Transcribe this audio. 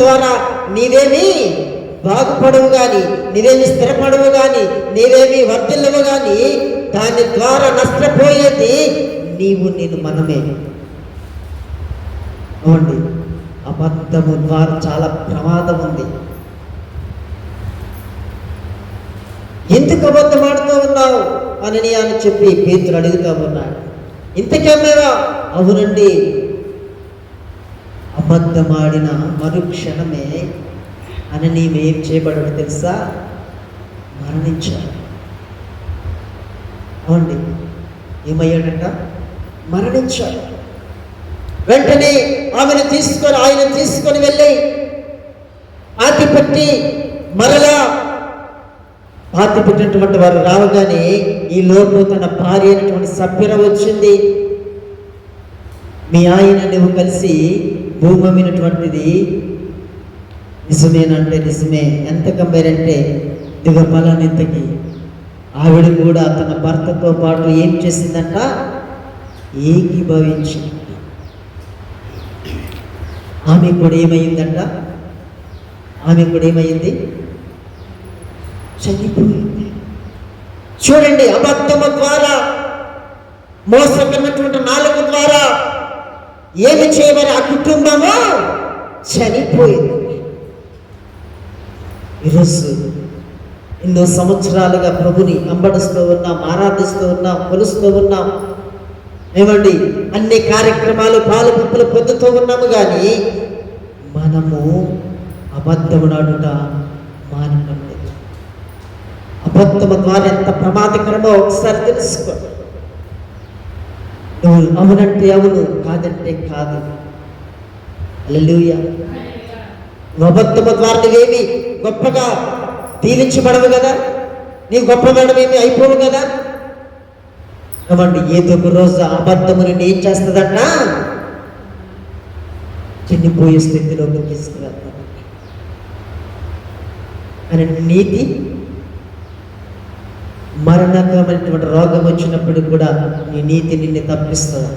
ద్వారా నీవేమి బాగుపడవు కానీ నీవేమి స్థిరపడవు కానీ నీవేమి వర్ధిల్లవు కానీ దాని ద్వారా నష్టపోయేది నీవు నేను మనమే. అవునండి అబద్ధము ద్వారా చాలా ప్రమాదం ఉంది. ఎందుకు అబద్ధం ఆడుతూ ఉన్నావు అని అని చెప్పి పేతులు అడుగుతూ ఉన్నాడు. ఇంతకేమేవా అవునండి అబద్ధమాడిన మరుక్షణమే అననీయం ఏం చేయబడడు తెలుసా? మరణించాడు అవునండి. ఏమయ్యాడంట? మరణించాడు. వెంటనే ఆమెను తీసుకొని ఆయన తీసుకొని వెళ్ళి ఆతిపట్టి పెట్టి మరలా పాతి పెట్టినటువంటి వారు రావగానే ఈ లోపు తన భార్య అయినటువంటి సభ్యుల వచ్చింది. మీ ఆయన నువ్వు కలిసి భూమి నిజమేనంటే నిజమే. ఎంత కమ్మారంటే దిగ ఫలానింతకి ఆవిడ కూడా తన భర్తతో పాటు ఏం చేసిందంట? ఏకీభవించింది. ఆమె కూడా ఏమైందంట? ఆమె కూడా ఏమైంది? చనిపోయింది. చూడండి అబద్ధము ద్వారా మోసకరమైనటువంటి ఏమి చేయమని ఆ కుటుంబము చనిపోయింది. ఈరోజు ఎన్నో సంవత్సరాలుగా ప్రభుని అంబడిస్తూ ఉన్నాం ఆరాధిస్తూ ఉన్నాం కొలుస్తూ ఉన్నాం. ఏమండి అన్ని కార్యక్రమాలు పాలు పంపులు పొందుతూ ఉన్నాము కానీ మనము అబద్ధమునాడుట మానట్లేదు అబద్ధము ద్వారా ఎంత ప్రమాదకరమో ఒకసారి తెలుసుకో నువ్వు అవునంటే అవును కాదంటే కాదు. అల్లెలూయా. నువ్వు అబద్ధము ద్వారా నువ్వేమి గొప్పగా దీవించబడవు కదా? నీ గొప్ప మేడమేమి అయిపోవు కదా? ఏమండి ఏదో ఒక రోజు అబద్ధము నిన్ను ఏం చేస్తుందట. చనిపోయే స్థితిలోకి తీసుకువెళ్తాను అని నీతి మరణకరమైనటువంటి రోగం వచ్చినప్పుడు కూడా నీ నీతి నిన్ను తప్పిస్తుంది.